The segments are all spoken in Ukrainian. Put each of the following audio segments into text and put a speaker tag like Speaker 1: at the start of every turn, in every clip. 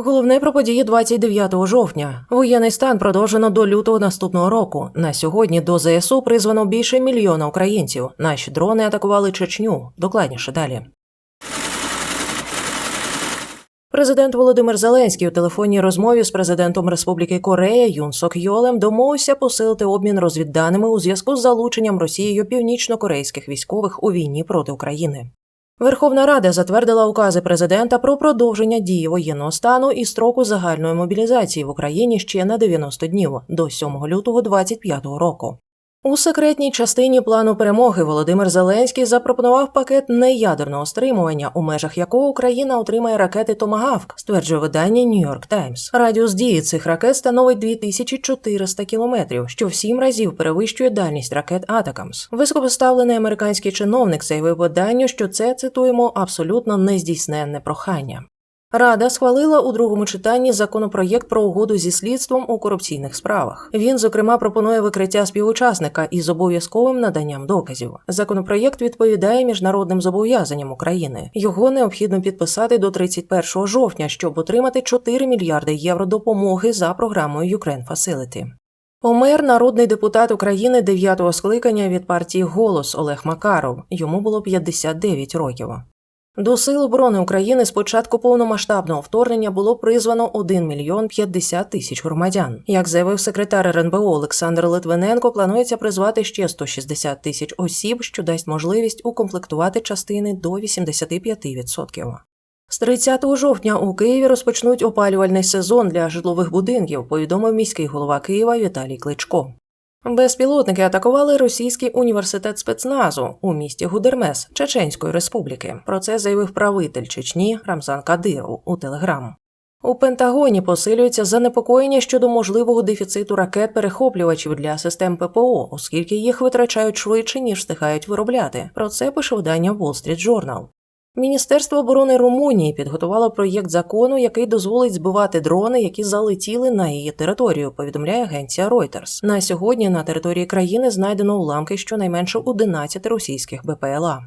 Speaker 1: Головне про події 29 жовтня. Воєнний стан продовжено до лютого наступного року. На сьогодні до ЗСУ призвано більше мільйона українців. Наші дрони атакували Чечню. Докладніше далі. Президент Володимир Зеленський у телефонній розмові з президентом Республіки Корея Юн Сок Йолем домовився посилити обмін розвідданими у зв'язку з залученням Росією північно-корейських військових у війні проти України. Верховна Рада затвердила укази президента про продовження дії воєнного стану і строку загальної мобілізації в Україні ще на 90 днів до 7 лютого 2025 року. У секретній частині плану перемоги Володимир Зеленський запропонував пакет неядерного стримування, у межах якого Україна отримає ракети Томагавк, стверджує видання New York Times. Радіус дії цих ракет становить 2400 кілометрів, що в сім разів перевищує дальність ракет Атакамс. Високопоставлений американський чиновник заявив виданню, що це цитуємо абсолютно нездійсненне прохання. Рада схвалила у другому читанні законопроєкт про угоду зі слідством у корупційних справах. Він, зокрема, пропонує викриття співучасника із обов'язковим наданням доказів. Законопроєкт відповідає міжнародним зобов'язанням України. Його необхідно підписати до 31 жовтня, щоб отримати 4 мільярди євро допомоги за програмою Ukraine Facility. Помер народний депутат України 9-го скликання від партії Голос Олег Макаров. Йому було 59 років. До Сил оборони України з початку повномасштабного вторгнення було призвано 1 мільйон 50 тисяч громадян. Як заявив секретар РНБО Олександр Литвиненко, планується призвати ще 160 тисяч осіб, що дасть можливість укомплектувати частини до 85%. З 30 жовтня у Києві розпочнуть опалювальний сезон для житлових будинків, повідомив міський голова Києва Віталій Кличко. Безпілотники атакували російський університет спецназу у місті Гудермес Чеченської республіки. Про це заявив правитель Чечні Рамзан Кадиров у Телеграм. У Пентагоні посилюється занепокоєння щодо можливого дефіциту ракет-перехоплювачів для систем ППО, оскільки їх витрачають швидше ніж встигають виробляти. Про це пише видання Wall Street Journal. Міністерство оборони Румунії підготувало проєкт закону, який дозволить збивати дрони, які залетіли на її територію. Повідомляє агенція Reuters. На сьогодні на території країни знайдено уламки щонайменше 11 російських БПЛА.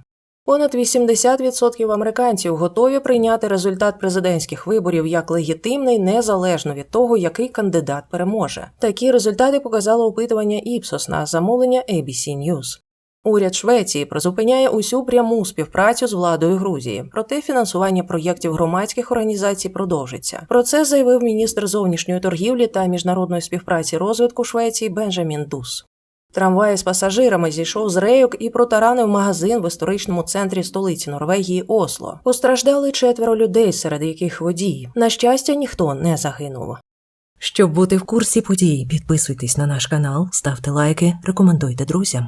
Speaker 1: Понад 80% американців готові прийняти результат президентських виборів як легітимний, незалежно від того, який кандидат переможе. Такі результати показало опитування Іпсос на замовлення ABC News. Уряд Швеції призупиняє усю пряму співпрацю з владою Грузії, проте фінансування проєктів громадських організацій продовжиться. Про це заявив міністр зовнішньої торгівлі та міжнародної співпраці розвитку Швеції Бенджамін Дус. Трамвай з пасажирами зійшов з рейок і протаранив магазин в історичному центрі столиці Норвегії Осло. Постраждали четверо людей, серед яких водій. На щастя, ніхто не загинув. Щоб бути в курсі подій, підписуйтесь на наш канал, ставте лайки, рекомендуйте друзям.